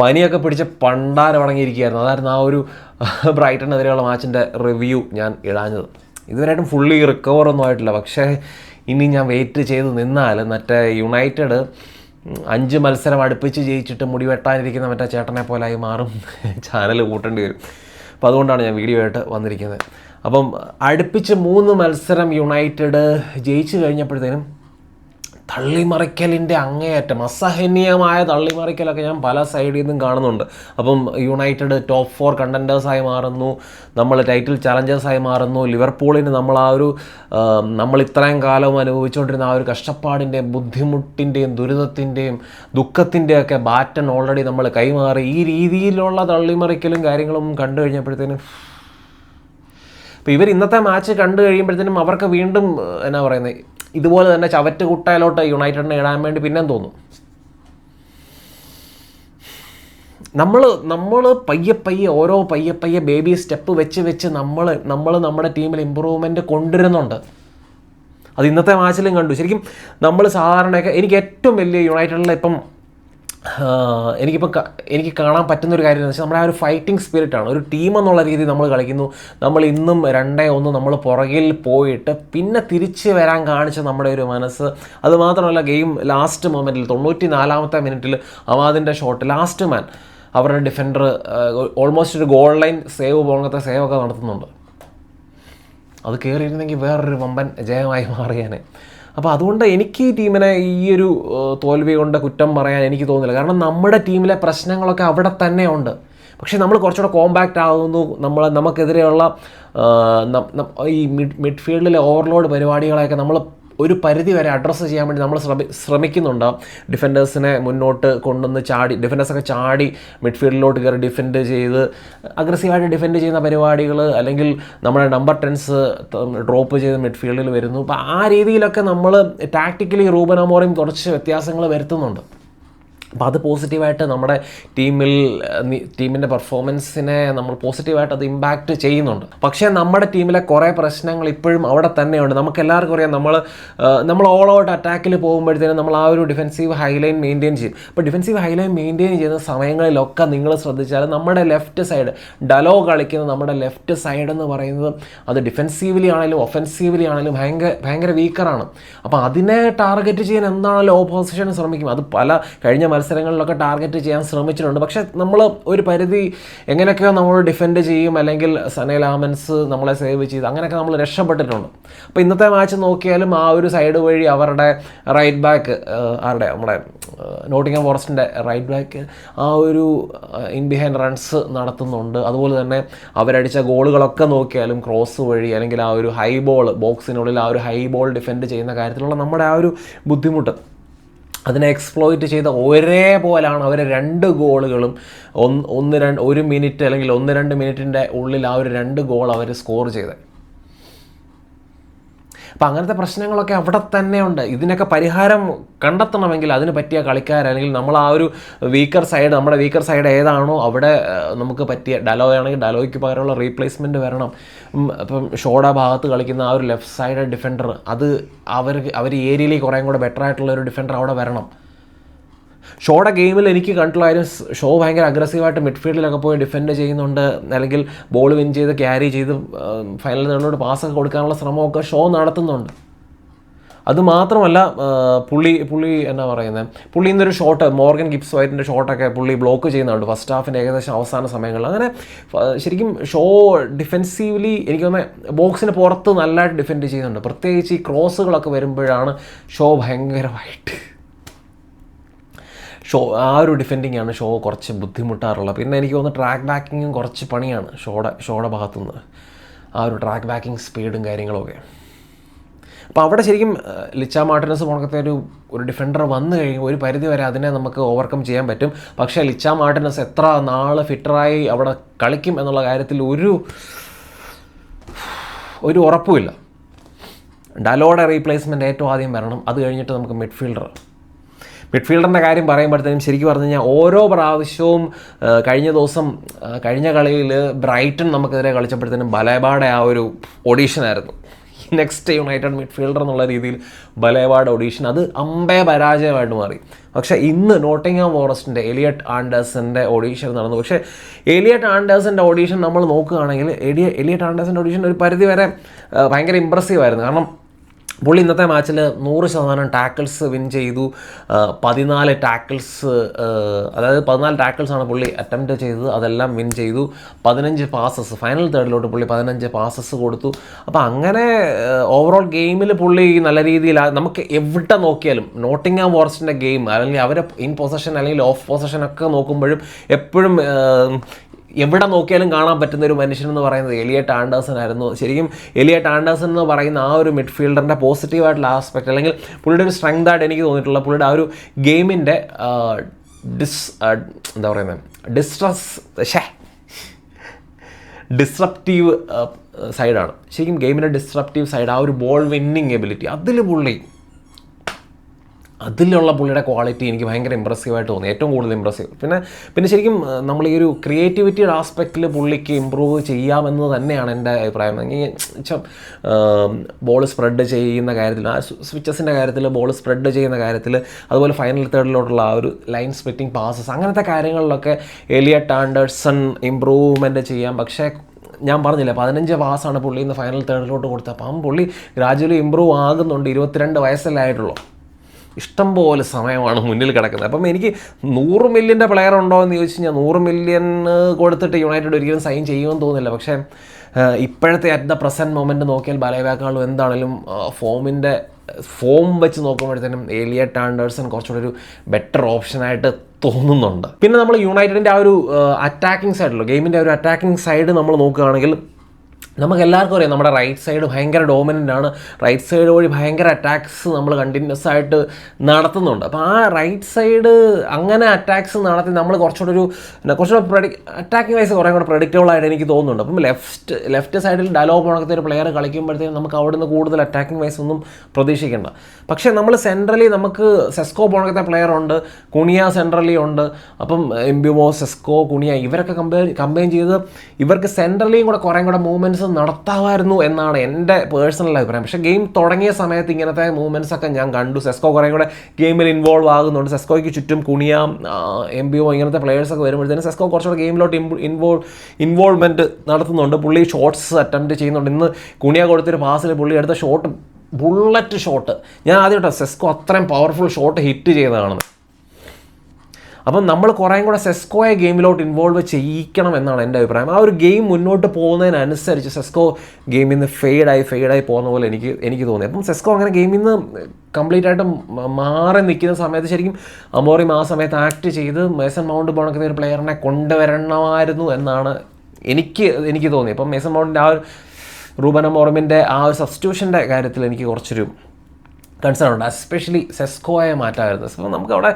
പനിയൊക്കെ പിടിച്ച് പണ്ടാരം അടങ്ങിയിരിക്കുകയായിരുന്നു അതായിരുന്നു ആ ഒരു ബ്രൈറ്റനെതിരെയുള്ള മാച്ചിന്റെ റിവ്യൂ ഞാൻ ഇടാഞ്ഞത്. ഇതുവരെയായിട്ടും ഫുള്ളി റിക്കവർ ഒന്നും ആയിട്ടില്ല. പക്ഷേ ഇനി ഞാൻ വെയിറ്റ് ചെയ്ത് നിന്നാൽ മറ്റേ യുണൈറ്റഡ് അഞ്ച് മത്സരം അടുപ്പിച്ച് ജയിച്ചിട്ട് മുടി വെട്ടാനിരിക്കുന്ന മറ്റേ ചേട്ടനെ പോലായി മാറും ചാനൽ കൂട്ടേണ്ടി വരും. അപ്പോൾ അതുകൊണ്ടാണ് ഞാൻ വീഡിയോ ആയിട്ട് വന്നിരിക്കുന്നത്. അപ്പം അടുപ്പിച്ച് മൂന്ന് മത്സരം യുണൈറ്റഡ് ജയിച്ചു കഴിഞ്ഞപ്പോഴത്തേനും തള്ളിമറിക്കലിന്റെ അങ്ങേയറ്റം അസഹനീയമായ തള്ളിമറിക്കലൊക്കെ ഞാൻ പല സൈഡിൽ നിന്നും കാണുന്നുണ്ട്. അപ്പം യുണൈറ്റഡ് ടോപ്പ് ഫോർ കണ്ടന്റേഴ്സായി മാറുന്നു നമ്മൾ ടൈറ്റിൽ ചലഞ്ചേഴ്സായി മാറുന്നു ലിവർപൂളിന് നമ്മൾ ആ ഒരു നമ്മൾ ഇത്രയും കാലം അനുഭവിച്ചുകൊണ്ടിരുന്ന ആ ഒരു കഷ്ടപ്പാടിന്റെയും ബുദ്ധിമുട്ടിന്റെയും ദുരിതത്തിന്റെയും ദുഃഖത്തിന്റെയൊക്കെ ബാറ്റൺ ഓൾറെഡി നമ്മൾ കൈമാറി. ഈ രീതിയിലുള്ള തള്ളിമറിക്കലും കാര്യങ്ങളും കണ്ടു കഴിഞ്ഞപ്പോഴത്തേനും അപ്പോൾ ഇവർ ഇന്നത്തെ മാച്ച് കണ്ടു കഴിയുമ്പോഴത്തേനും അവർക്ക് വീണ്ടും എന്നാ പറയുന്നത് ഇതുപോലെ തന്നെ ചവറ്റ് കുട്ടയിലോട്ട് യുണൈറ്റഡിനെ ഇടാൻ വേണ്ടി പിന്നെയും തോന്നും. നമ്മൾ നമ്മൾ പയ്യെ പയ്യെ ഓരോ പയ്യെ പയ്യെ ബേബി സ്റ്റെപ്പ് വെച്ച് വെച്ച് നമ്മൾ നമ്മൾ നമ്മുടെ ടീമിൽ ഇമ്പ്രൂവ്മെന്റ് കൊണ്ടുവരുന്നുണ്ട്. അത് ഇന്നത്തെ മാച്ചിലും കണ്ടു. ശരിക്കും നമ്മൾ സാധാരണയൊക്കെ എനിക്ക് ഏറ്റവും വലിയ യുണൈറ്റഡിലെ ഇപ്പം എനിക്കിപ്പോൾ എനിക്ക് കാണാൻ പറ്റുന്ന ഒരു കാര്യം എന്ന് വെച്ചാൽ നമ്മുടെ ആ ഒരു ഫൈറ്റിംഗ് സ്പിരിറ്റാണ് ഒരു ടീം എന്നുള്ള രീതിയിൽ നമ്മൾ കളിക്കുന്നു. നമ്മൾ ഇന്നും രണ്ടേ ഒന്ന് നമ്മൾ പുറകിൽ പോയിട്ട് പിന്നെ തിരിച്ച് വരാൻ കാണിച്ച നമ്മുടെ ഒരു മനസ്സ്. അതുമാത്രമല്ല ഗെയിം ലാസ്റ്റ് മൊമെന്റിൽ തൊണ്ണൂറ്റി നാലാമത്തെ മിനിറ്റിൽ അവാദിന്റെ ഷോട്ട് ലാസ്റ്റ് മാൻ അവരുടെ ഡിഫൻഡർ ഓൾമോസ്റ്റ് ഒരു ഗോൾ ലൈൻ സേവ് പോലത്തെ സേവ് ഒക്കെ നടത്തുന്നുണ്ട്. അത് കയറിയിരുന്നെങ്കിൽ വേറൊരു വമ്പൻ ജയമായി മാറിയാനെ. അപ്പോൾ അതുകൊണ്ട് എനിക്ക് ഈ ടീമിനെ ഈ ഒരു തോൽവി കൊണ്ട് കുറ്റം പറയാൻ എനിക്ക് തോന്നുന്നില്ല. കാരണം നമ്മുടെ ടീമിലെ പ്രശ്നങ്ങളൊക്കെ അവിടെ തന്നെ ഉണ്ട്. പക്ഷേ നമ്മൾ കുറച്ചുകൂടെ കോമ്പാക്റ്റ് ആകുന്നു നമ്മൾ നമുക്കെതിരെയുള്ള ഈ മിഡ് മിഡ്ഫീൽഡിലെ ഓവർലോഡ് പരിപാടികളെയൊക്കെ നമ്മൾ ഒരു പരിധി വരെ അഡ്രസ്സ് ചെയ്യാൻ വേണ്ടി നമ്മൾ ശ്രമി ശ്രമിക്കുന്നുണ്ട്. ഡിഫൻഡേഴ്സിനെ മുന്നോട്ട് കൊണ്ടുവന്ന് ചാടി ഡിഫൻഡേഴ്സൊക്കെ ചാടി മിഡ്ഫീൽഡിലോട്ട് കയറി ഡിഫെൻഡ് ചെയ്ത് അഗ്രസീവായിട്ട് ഡിഫെൻഡ് ചെയ്യുന്ന പരിപാടികൾ അല്ലെങ്കിൽ നമ്മുടെ നമ്പർ ടെൻസ് ഡ്രോപ്പ് ചെയ്ത് മിഡ്ഫീൽഡിൽ വരുന്നു. അപ്പോൾ ആ രീതിയിലൊക്കെ നമ്മൾ ടാക്ടിക്കലി റൂബൻ അമോറിയും കുറച്ച് വ്യത്യാസങ്ങൾ വരുത്തുന്നുണ്ട്. അപ്പോൾ അത് പോസിറ്റീവായിട്ട് നമ്മുടെ ടീമിൽ ടീമിന്റെ പെർഫോമൻസിനെ നമ്മൾ പോസിറ്റീവായിട്ട് അത് ഇമ്പാക്റ്റ് ചെയ്യുന്നുണ്ട്. പക്ഷേ നമ്മുടെ ടീമിലെ കുറേ പ്രശ്നങ്ങൾ ഇപ്പോഴും അവിടെ തന്നെയുണ്ട്. നമുക്ക് എല്ലാവർക്കും അറിയാം നമ്മൾ നമ്മൾ ഓൾ ഔട്ട് അറ്റാക്കിൽ പോകുമ്പോഴത്തേനും നമ്മൾ ആ ഒരു ഡിഫെൻസീവ് ഹൈലൈൻ മെയിന്റെയിൻ ചെയ്യും. അപ്പോൾ ഡിഫെൻസീവ് ഹൈലൈൻ മെയിന്റെയിൻ ചെയ്യുന്ന സമയങ്ങളിലൊക്കെ നിങ്ങൾ ശ്രദ്ധിച്ചാൽ നമ്മുടെ ലെഫ്റ്റ് സൈഡ് ഡലോ കളിക്കുന്ന നമ്മുടെ ലെഫ്റ്റ് സൈഡ് എന്ന് പറയുന്നത് അത് ഡിഫെൻസീവ്ലി ആണെങ്കിലും ഒഫെൻസീവ്ലി ആണെങ്കിലും ഭയങ്കര ഭയങ്കര വീക്കറാണ് അപ്പോൾ അതിനെ ടാർഗറ്റ് ചെയ്യാൻ എന്താണല്ലോ ഓപ്പോസിഷൻ ശ്രമിക്കും. അത് പല കഴിഞ്ഞ മത്സരങ്ങളിലൊക്കെ ടാർഗറ്റ് ചെയ്യാൻ ശ്രമിച്ചിട്ടുണ്ട്. പക്ഷേ നമ്മൾ ഒരു പരിധി എങ്ങനെയൊക്കെയോ നമ്മൾ ഡിഫെൻഡ് ചെയ്യും അല്ലെങ്കിൽ സനേ ആമൻസ് നമ്മളെ സേവ് ചെയ്ത് അങ്ങനെയൊക്കെ നമ്മൾ രക്ഷപ്പെട്ടിട്ടുണ്ട്. അപ്പോൾ ഇന്നത്തെ മാച്ച് നോക്കിയാലും ആ ഒരു സൈഡ് വഴി അവരുടെ റൈറ്റ് ബാക്ക് ആരുടെ നമ്മുടെ നോട്ടിംഗം ഫോറസ്റ്റിന്റെ റൈറ്റ് ബാക്ക് ആ ഒരു ഇൻ ബിഹൈൻഡ് റൺസ് നടത്തുന്നുണ്ട്. അതുപോലെ തന്നെ അവരടിച്ച ഗോളുകളൊക്കെ നോക്കിയാലും ക്രോസ് വഴി അല്ലെങ്കിൽ ആ ഒരു ഹൈ ബോൾ ബോക്സിനുള്ളിൽ ആ ഒരു ഹൈ ബോൾ ഡിഫെൻഡ് ചെയ്യുന്ന കാര്യത്തിലുള്ള നമ്മുടെ ആ ഒരു ബുദ്ധിമുട്ട് അതിനെ എക്സ്പ്ലോയിറ്റ് ചെയ്ത ഒരേപോലാണ് അവർ രണ്ട് ഗോളുകളും ഒന്ന് ഒന്ന് രണ്ട് ഒരു മിനിറ്റ് അല്ലെങ്കിൽ ഒന്ന് രണ്ട് മിനിറ്റിന്റെ ഉള്ളിൽ ആ ഒരു രണ്ട് ഗോൾ അവർ സ്കോർ ചെയ്തത്. അപ്പം അങ്ങനത്തെ പ്രശ്നങ്ങളൊക്കെ അവിടെ തന്നെ ഉണ്ട്. ഇതിനൊക്കെ പരിഹാരം കണ്ടെത്തണമെങ്കിൽ അതിന് പറ്റിയ കളിക്കാർ അല്ലെങ്കിൽ നമ്മൾ ആ ഒരു വീക്കർ സൈഡ് നമ്മുടെ വീക്കർ സൈഡ് ഏതാണോ അവിടെ നമുക്ക് പറ്റിയ ഡലോ ആണെങ്കിൽ ഡലോയ്ക്ക് പകരമുള്ള റീപ്ലേസ്മെന്റ് വരണം. ഇപ്പം ഷോഡ ഭാഗത്ത് കളിക്കുന്ന ആ ഒരു ലെഫ്റ്റ് സൈഡ് ഡിഫൻഡർ അത് അവർ അവർ ഏരിയയിൽ കുറേ കൂടെ ബെറ്റർ ആയിട്ടുള്ള ഒരു ഡിഫൻഡർ അവിടെ വരണം. ഷോയുടെ ഗെയിമിൽ എനിക്ക് കണ്ടിട്ടുള്ള ഷോ ഭയങ്കര അഗ്രസീവായിട്ട് മിഡ്ഫീൽഡിലൊക്കെ പോയി ഡിഫെൻഡ് ചെയ്യുന്നുണ്ട്. അല്ലെങ്കിൽ ബോൾ വിൻ ചെയ്ത് ക്യാരി ചെയ്ത് ഫൈനൽ നേടിനോട് പാസ്സൊക്കെ കൊടുക്കാനുള്ള ശ്രമമൊക്കെ ഷോ നടത്തുന്നുണ്ട്. അതുമാത്രമല്ല പുള്ളി പുള്ളി എന്നാ പറയുന്നത് പുള്ളി ഇന്നൊരു ഷോട്ട് മോർഗൻ ഗിപ്സ് വൈറ്റിന്റെ ഷോട്ടൊക്കെ പുള്ളി ബ്ലോക്ക് ചെയ്യുന്നുണ്ട്. ഫസ്റ്റ് ഹാഫിന്റെ ഏകദേശം അവസാന സമയങ്ങളിൽ. അങ്ങനെ ശരിക്കും ഷോ ഡിഫെൻസീവ്ലി എനിക്ക് തോന്നുന്നത് ബോക്സിന് പുറത്ത് നല്ലതായിട്ട് ഡിഫെൻഡ് ചെയ്യുന്നുണ്ട്. പ്രത്യേകിച്ച് ഈ ക്രോസുകളൊക്കെ വരുമ്പോഴാണ് ഷോ ഭയങ്കരമായിട്ട് ഷോ ആ ഒരു ഡിഫെൻഡിങ് ആണ് ഷോ കുറച്ച് ബുദ്ധിമുട്ടാറുള്ളത്. പിന്നെ എനിക്ക് തോന്നുന്നു ട്രാക്ക് ബാക്കിങ്ങും കുറച്ച് പണിയാണ് ഷോയുടെ ഷോയുടെ ഭാഗത്തുനിന്ന്. ആ ഒരു ട്രാക്ക് ബാക്കിംഗ് സ്പീഡും കാര്യങ്ങളൊക്കെ. അപ്പോൾ അവിടെ ശരിക്കും ലിച്ച മാർട്ടിനസ് പോണക്കത്തെ ഒരു ഒരു ഡിഫൻഡർ വന്നു കഴിയുമ്പോൾ ഒരു പരിധി വരെ അതിനെ നമുക്ക് ഓവർകം ചെയ്യാൻ പറ്റും. പക്ഷേ ലിച്ച മാർട്ടിനസ് എത്ര നാൾ ഫിറ്ററായി അവിടെ കളിക്കും എന്നുള്ള കാര്യത്തിൽ ഒരു ഒരു ഉറപ്പുമില്ല. ഡലോയുടെ റീപ്ലേസ്മെന്റ് ഏറ്റവും ആദ്യം വരണം. അത് കഴിഞ്ഞിട്ട് നമുക്ക് മിഡ്ഫീൽഡർ മിഡ്ഫീൽഡറിന്റെ കാര്യം പറയുമ്പോഴത്തേനും ശരിക്കും പറഞ്ഞു കഴിഞ്ഞാൽ ഓരോ പ്രാവശ്യവും കഴിഞ്ഞ ദിവസം കഴിഞ്ഞ കളിയിൽ ബ്രൈറ്റൺ നമുക്കെതിരെ കളിച്ചപ്പോഴത്തേനും ബലേബാടെ ആ ഒരു ഓഡീഷനായിരുന്നു നെക്സ്റ്റ് യുണൈറ്റഡ് മിഡ്ഫീൽഡർ എന്നുള്ള രീതിയിൽ ബലേവാഡ് ഒഡീഷൻ അത് അമ്പയ പരാജയമായിട്ട് മാറി. പക്ഷേ ഇന്ന് നോട്ടിംഗാം ഫോറസ്റ്റിന്റെ എലിയട്ട് ആൻഡേഴ്സന്റെ ഓഡീഷൻ നടന്നു. പക്ഷേ എലിയട്ട് ആൻഡേഴ്സന്റെ ഓഡീഷൻ നമ്മൾ നോക്കുകയാണെങ്കിൽ എലിയ എലിയട്ട് ആൻഡേഴ്സന്റെ ഓഡീഷൻ ഒരു പരിധി വരെ ഭയങ്കര ഇമ്പ്രസീവ് ആയിരുന്നു. കാരണം പുള്ളി ഇന്നത്തെ മാച്ചിൽ നൂറ് ശതമാനം ടാക്കിൾസ് വിൻ ചെയ്തു. പതിനാല് ടാക്കിൾസ് അതായത് പതിനാല് ടാക്കിൾസ് ആണ് പുള്ളി അറ്റംപ്റ്റ് ചെയ്തത്. അതെല്ലാം വിൻ ചെയ്തു. പതിനഞ്ച് പാസസ് ഫൈനൽ തേർഡിലോട്ട് പുള്ളി പതിനഞ്ച് പാസസ് കൊടുത്തു. അപ്പോൾ അങ്ങനെ ഓവറോൾ ഗെയിമിൽ പുള്ളി നല്ല രീതിയിൽ നമുക്ക് എവിടെ നോക്കിയാലും നോട്ടിംഗാം ഫോറസ്റ്റിന്റെ ഗെയിം അല്ലെങ്കിൽ അവരെ ഇൻ പൊസഷൻ അല്ലെങ്കിൽ ഓഫ് പൊസഷൻ ഒക്കെ നോക്കുമ്പോഴും എപ്പോഴും എവിടെ നോക്കിയാലും കാണാൻ പറ്റുന്ന ഒരു മനുഷ്യൻ എന്ന് പറയുന്നത് എലിയട്ട് ആൻഡേഴ്സൺ ആയിരുന്നു. ശരിക്കും എലിയട്ട് ആൻഡേഴ്സൺ എന്ന് പറയുന്ന ആ ഒരു മിഡ്ഫീൽഡറിന്റെ പോസിറ്റീവായിട്ടുള്ള ആസ്പെക്റ്റ് അല്ലെങ്കിൽ പുള്ളിയുടെ ഒരു സ്ട്രെങ്ത് ആയിട്ട് എനിക്ക് തോന്നിയിട്ടുള്ള പുള്ളിയുടെ ആ ഒരു ഗെയിമിന്റെ ഡിസ് എന്താ പറയുന്നത് ഡിസ്ട്രസ് ഷേ ഡിസ്ട്രപ്റ്റീവ് സൈഡാണ് ശരിക്കും ഗെയിമിന്റെ ഡിസ്ട്രപ്റ്റീവ് സൈഡ് ആ ഒരു ബോൾ വിന്നിങ് എബിലിറ്റി അതിൽ പുള്ളി അതിലുള്ള പുള്ളിയുടെ ക്വാളിറ്റി എനിക്ക് ഭയങ്കര ഇമ്പ്രസീവായിട്ട് തോന്നി. ഏറ്റവും കൂടുതൽ ഇമ്പ്രസീവ് പിന്നെ പിന്നെ ശരിക്കും നമ്മൾ ഈ ഒരു ക്രിയേറ്റിവിറ്റിയുടെ ആസ്പെക്റ്റിൽ പുള്ളിക്ക് ഇമ്പ്രൂവ് ചെയ്യാമെന്ന് തന്നെയാണ് എന്റെ അഭിപ്രായം. ബോൾ സ്പ്രെഡ് ചെയ്യുന്ന കാര്യത്തിൽ ആ സ്വിച്ചസിന്റെ കാര്യത്തിൽ ബോൾ സ്പ്രെഡ് ചെയ്യുന്ന കാര്യത്തിൽ അതുപോലെ ഫൈനൽ തേർഡിലോട്ടുള്ള ആ ഒരു ലൈൻ സ്പ്ലിറ്റിംഗ് പാസസ് അങ്ങനത്തെ കാര്യങ്ങളിലൊക്കെ എലിയ ടാൻഡേഴ്സൺ ഇമ്പ്രൂവ്മെന്റ് ചെയ്യാം. പക്ഷേ ഞാൻ പറഞ്ഞില്ല പതിനഞ്ച് പാസ്സാണ് പുള്ളി ഇന്ന് ഫൈനൽ തേർഡിലോട്ട് കൊടുത്തത്. അപ്പം പുള്ളി ഗ്രാജുവലി ഇമ്പ്രൂവ് ആകുന്നുണ്ട്. ഇരുപത്തിരണ്ട് വയസ്സല്ലേ ആയിട്ടുള്ളൂ. ഇഷ്ടം പോലെ സമയമാണ് മുന്നിൽ കിടക്കുന്നത്. അപ്പം എനിക്ക് നൂറ് മില്യന്റെ പ്ലെയർ ഉണ്ടോ എന്ന് ചോദിച്ചു കഴിഞ്ഞാൽ നൂറ് മില്യൺ കൊടുത്തിട്ട് യുണൈറ്റഡ് ഒരിക്കലും സൈൻ ചെയ്യുമെന്ന് തോന്നുന്നില്ല. പക്ഷേ ഇപ്പോഴത്തെ അറ്റ് ദ പ്രസന്റ് മൊമെന്റ് നോക്കിയാൽ ബലയവാക്കാളും എന്താണെങ്കിലും ഫോമിന്റെ ഫോം വെച്ച് നോക്കുമ്പോഴത്തേനും ഏലിയറ്റ് ആൻഡേഴ്സൺ കുറച്ചുകൂടി ഒരു ബെറ്റർ ഓപ്ഷനായിട്ട് തോന്നുന്നുണ്ട്. പിന്നെ നമ്മൾ യുണൈറ്റഡിന്റെ ആ ഒരു അറ്റാക്കിംഗ് സൈഡിലോ ഗെയിമിന്റെ ഒരു അറ്റാക്കിംഗ് സൈഡ് നമ്മൾ നോക്കുകയാണെങ്കിൽ നമുക്ക് എല്ലാവർക്കും അറിയാം നമ്മുടെ റൈറ്റ് സൈഡ് ഭയങ്കര ഡോമിനന്റ് ആണ്. റൈറ്റ് സൈഡ് വഴി ഭയങ്കര അറ്റാക്സ് നമ്മൾ കണ്ടിന്യൂസ് ആയിട്ട് നടത്തുന്നുണ്ട്. അപ്പോൾ ആ റൈറ്റ് സൈഡ് അങ്ങനെ അറ്റാക്സ് നടത്തി നമ്മൾ കുറച്ചുകൂടെ ഒരു കുറച്ചുകൂടെ പ്രഡി അറ്റാക്കിംഗ് വൈസ് കുറേ കൂടെ പ്രഡിക്റ്റബിൾ ആയിട്ട് എനിക്ക് തോന്നുന്നുണ്ട്. അപ്പം ലെഫ്റ്റ് ലെഫ്റ്റ് സൈഡിൽ ഡയലോഗ് ഉണക്കത്തെ ഒരു പ്ലെയർ കളിക്കുമ്പോഴത്തേക്കും നമുക്ക് അവിടുന്ന് കൂടുതൽ അറ്റാക്കിംഗ് വൈസ് ഒന്നും പ്രതീക്ഷിക്കേണ്ട. പക്ഷേ നമ്മൾ സെൻട്രലി നമുക്ക് സെസ്കോ പോണക്കത്തെ പ്ലെയർ ഉണ്ട് കുണിയ സെൻട്രലി ഉണ്ട്. അപ്പം എംബിമോ സെസ്കോ കുണിയ ഇവരൊക്കെ കമ്പയർ കമ്പയിൻ ചെയ്ത് ഇവർക്ക് സെൻട്രലിയും കൂടെ കുറേ കൂടെ മൂവ്മെന്റ്സ് നടത്താമായിരുന്നു എന്നാണ് എന്റെ പേഴ്സണൽ അഭിപ്രായം. പക്ഷേ ഗെയിം തുടങ്ങിയ സമയത്ത് ഇങ്ങനത്തെ മൂവ്മെന്റ്സ് ഒക്കെ ഞാൻ കണ്ടു. സെസ്കോ കുറേ കൂടെ ഗെയിമിൽ ഇൻവോൾവ് ആകുന്നുണ്ട്. സെസ്കോയ്ക്ക് ചുറ്റും കുണിയാം എം ബി ഒ ഇങ്ങനത്തെ പ്ലേയേഴ്സൊക്കെ വരുമ്പോഴത്തേനും സെസ്കോ കുറച്ചുകൂടെ ഗെയിമിലോട്ട് ഇൻവോൾ ഇൻവോൾവ്മെന്റ് നടത്തുന്നുണ്ട്. പുള്ളി ഷോട്ട്സ് അറ്റംപ്റ്റ് ചെയ്യുന്നുണ്ട്. ഇന്ന് കുണിയ കൊടുത്തൊരു പാസിൽ പുള്ളി എടുത്ത ഷോട്ട് ബുള്ളറ്റ് ഷോട്ട് ഞാൻ ആദ്യം കേട്ടോ സെസ്കോ അത്രയും പവർഫുൾ ഷോട്ട് ഹിറ്റ് ചെയ്യുന്നതാണ് അപ്പം നമ്മൾ കുറേ കൂടെ സെസ്കോയെ ഗെയിമിലോട്ട് ഇൻവോൾവ് ചെയ്യിക്കണം എന്നാണ് എന്റെ അഭിപ്രായം. ആ ഒരു ഗെയിം മുന്നോട്ട് പോകുന്നതിനനുസരിച്ച് സെസ്കോ ഗെയിമിൽ നിന്ന് ഫെയ്ഡായി ഫെയ്ഡായി പോകുന്ന പോലെ എനിക്ക് എനിക്ക് തോന്നി. അപ്പം സെസ്കോ അങ്ങനെ ഗെയിമിൽ നിന്ന് കംപ്ലീറ്റ് ആയിട്ട് മാറി നിൽക്കുന്ന സമയത്ത് ശരിക്കും അമോറിയും ആ സമയത്ത് ആക്ട് ചെയ്ത് മേസൺ മൗണ്ട് പോണക്കുന്ന ഒരു പ്ലെയറിനെ കൊണ്ടുവരണമായിരുന്നു എന്നാണ് എനിക്ക് എനിക്ക് തോന്നി. അപ്പം മേസൺ മൗണ്ടിന്റെ ആ ഒരു റൂബൻ അമോറമിന്റെ ആ ഒരു സബ്സ്റ്റിറ്റ്യൂഷന്റെ കാര്യത്തിൽ എനിക്ക് കുറച്ചൊരു കൺസേൺ ഉണ്ട്. എസ്പെഷ്യലി സെസ്കോയെ മാറ്റാമായിരുന്നു സെസ്കോ നമുക്ക് അവിടെ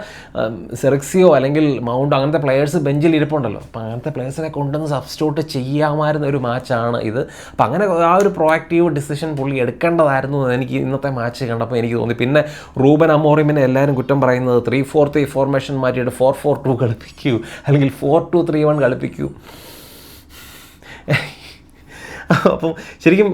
സെറക്സിയോ അല്ലെങ്കിൽ മൗണ്ട് അങ്ങനത്തെ പ്ലെയേഴ്സ് ബെഞ്ചിൽ ഇരിപ്പുണ്ടല്ലോ. അപ്പോൾ അങ്ങനത്തെ പ്ലെയേഴ്സിനെ കൊണ്ടുവന്ന് സബ്സ്റ്റിറ്റ്യൂട്ട് ചെയ്യാമായിരുന്ന ഒരു മാച്ചാണ് ഇത്. അപ്പോൾ അങ്ങനെ ആ ഒരു പ്രോആക്റ്റീവ് ഡിസിഷൻ പുള്ളി എടുക്കേണ്ടതായിരുന്നു എന്ന് എനിക്ക് ഇന്നത്തെ മാച്ച് കണ്ടപ്പോൾ എനിക്ക് തോന്നി. പിന്നെ റൂബൻ അമോറിമിനെ എല്ലാവരും കുറ്റം പറയുന്നത് ത്രീ ഫോർ ത്രീ ഫോർമേഷൻ മാറ്റിയിട്ട് ഫോർ ഫോർ ടു കളിപ്പിക്കൂ. അല്ലെങ്കിൽ ഫോർ ടു ത്രീ വൺ കളിപ്പിക്കൂ. അപ്പം ശരിക്കും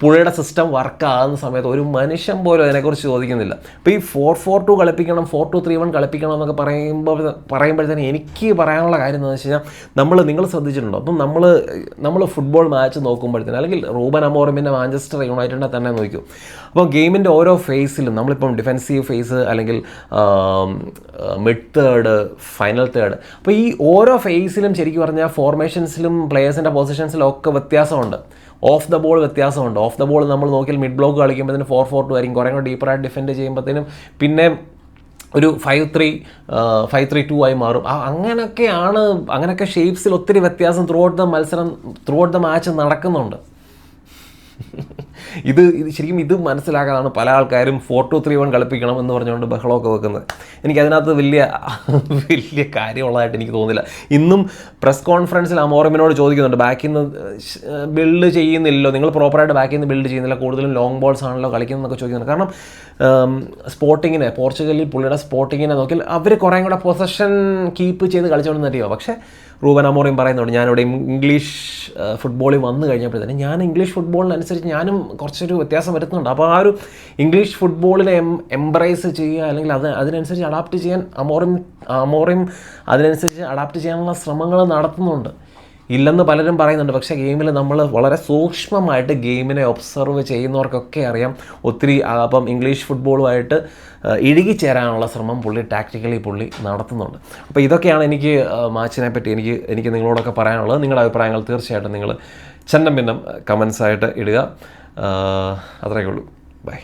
പുഴയുടെ സിസ്റ്റം വർക്ക് ആകുന്ന സമയത്ത് ഒരു മനുഷ്യൻ പോലും അതിനെക്കുറിച്ച് ചോദിക്കുന്നില്ല. അപ്പോൾ ഈ ഫോർ ഫോർ ടു കളിപ്പിക്കണം ഫോർ ടു ത്രീ വൺ കളിപ്പിക്കണം എന്നൊക്കെ പറയുമ്പോൾ പറയുമ്പോഴത്തേന് എനിക്ക് പറയാനുള്ള കാര്യം എന്താണെന്ന് വെച്ച് കഴിഞ്ഞാൽ നമ്മൾ നിങ്ങൾ ശ്രദ്ധിച്ചിട്ടുണ്ടോ? അപ്പം നമ്മൾ നമ്മൾ ഫുട്ബോൾ മാച്ച് നോക്കുമ്പോഴത്തേന് അല്ലെങ്കിൽ റൂബൻ അമോറമിന്റെ മാഞ്ചസ്റ്റർ യുണൈറ്റഡിനെ തന്നെ നോക്കൂ. അപ്പോൾ ഗെയിമിന്റെ ഓരോ ഫേസിലും നമ്മളിപ്പം ഡിഫെൻസീവ് ഫേസ് അല്ലെങ്കിൽ മിഡ് തേർഡ് ഫൈനൽ തേർഡ് അപ്പോൾ ഈ ഓരോ ഫേസിലും ശരിക്കും പറഞ്ഞാൽ ഫോർമേഷൻസിലും പ്ലേയേഴ്സിന്റെ പൊസിഷൻസിലും ഒക്കെ വ്യത്യാസമുണ്ട്. ഓഫ് ദ ബോൾ വ്യത്യാസമുണ്ട്. ഓഫ് ദ ബോൾ നമ്മൾ നോക്കിയാൽ മിഡ് ബ്ലോക്ക് കളിക്കുമ്പോഴത്തേനും ഫോർ ഫോർ ടു ആയിരിക്കും. കുറേ കൂടെ ഡീപ്പറായിട്ട് ഡിഫെൻഡ് ചെയ്യുമ്പോഴത്തേനും പിന്നെ ഒരു five three five three two ആയി മാറും. അങ്ങനെയൊക്കെയാണ് അങ്ങനെയൊക്കെ ഷേപ്സിൽ ഒത്തിരി വ്യത്യാസം ത്രൂ ഔട്ട് ദ മത്സരം ത്രൂ ഔട്ട് ദ മാച്ച് നടക്കുന്നുണ്ട്. ഇത് ഇത് ശരിക്കും ഇത് മനസ്സിലാക്കാതാണ് പല ആൾക്കാരും ഫോർ ടു ത്രീ വൺ കളിപ്പിക്കണം എന്ന് പറഞ്ഞുകൊണ്ട് ബഹളമൊക്കെ വെക്കുന്നത്. എനിക്ക് അതിനകത്ത് വലിയ വലിയ കാര്യമുള്ളതായിട്ട് എനിക്ക് തോന്നുന്നില്ല. ഇന്നും പ്രസ് കോൺഫറൻസിൽ അമോറമിനോട് ചോദിക്കുന്നുണ്ട് ബാക്കിൽ നിന്ന് ബിൽഡ് ചെയ്യുന്നില്ലല്ലോ? നിങ്ങൾ പ്രോപ്പറായിട്ട് ബാക്കിൽ നിന്ന് ബിൽഡ് ചെയ്യുന്നില്ല കൂടുതലും ലോങ് ബോൾസ് ആണല്ലോ കളിക്കുന്നതെന്നൊക്കെ ചോദിക്കുന്നുണ്ട്. കാരണം സ്പോർട്ടിങ്ങിനെ പോർച്ചുഗലിൽ പുള്ളിയുടെ സ്പോർട്ടിങ്ങിനെ നോക്കിയാൽ അവർ കുറേ കൂടെ പൊസഷൻ കീപ്പ് ചെയ്ത് കളിച്ചുകൊണ്ട് അറിയുമോ പക്ഷേ റൂബൻ അമോറിയും പറയുന്നുണ്ട് ഞാനിവിടെ ഇംഗ്ലീഷ് ഫുട്ബോളിൽ വന്നു കഴിഞ്ഞപ്പോഴത്തേനും ഞാൻ ഇംഗ്ലീഷ് ഫുട്ബോളിനനുസരിച്ച് ഞാനും കുറച്ചൊരു വ്യത്യാസം വരുത്തുന്നുണ്ട്. അപ്പോൾ ആ ഒരു ഇംഗ്ലീഷ് ഫുട്ബോളിനെ എം എംബ്രൈസ് ചെയ്യുക അല്ലെങ്കിൽ അത് അതിനനുസരിച്ച് അഡാപ്റ്റ് ചെയ്യാൻ അമോറിം അമോറിം അതിനനുസരിച്ച് അഡാപ്റ്റ് ചെയ്യാനുള്ള ശ്രമങ്ങൾ നടത്തുന്നുണ്ട്. ഇല്ലെന്ന് പലരും പറയുന്നുണ്ട്. പക്ഷേ ഗെയിമിൽ നമ്മൾ വളരെ സൂക്ഷ്മമായിട്ട് ഗെയിമിനെ ഒബ്സർവ് ചെയ്യുന്നവർക്കൊക്കെ അറിയാം. ഒത്തിരി അപ്പം ഇംഗ്ലീഷ് ഫുട്ബോളുമായിട്ട് ഇഴുകിച്ചേരാനുള്ള ശ്രമം പുള്ളി ടാക്ടിക്കലി പുള്ളി നടത്തുന്നുണ്ട്. അപ്പോൾ ഇതൊക്കെയാണ് എനിക്ക് മാച്ചിനെ പറ്റി എനിക്ക് എനിക്ക് നിങ്ങളോടൊക്കെ പറയാനുള്ളത്. നിങ്ങളുടെ അഭിപ്രായങ്ങൾ തീർച്ചയായിട്ടും നിങ്ങൾ ചെന്നം ഭിന്നം കമൻസായിട്ട് ഇടുക. അത്രയൊക്കെ ഉള്ളൂ. ബൈ.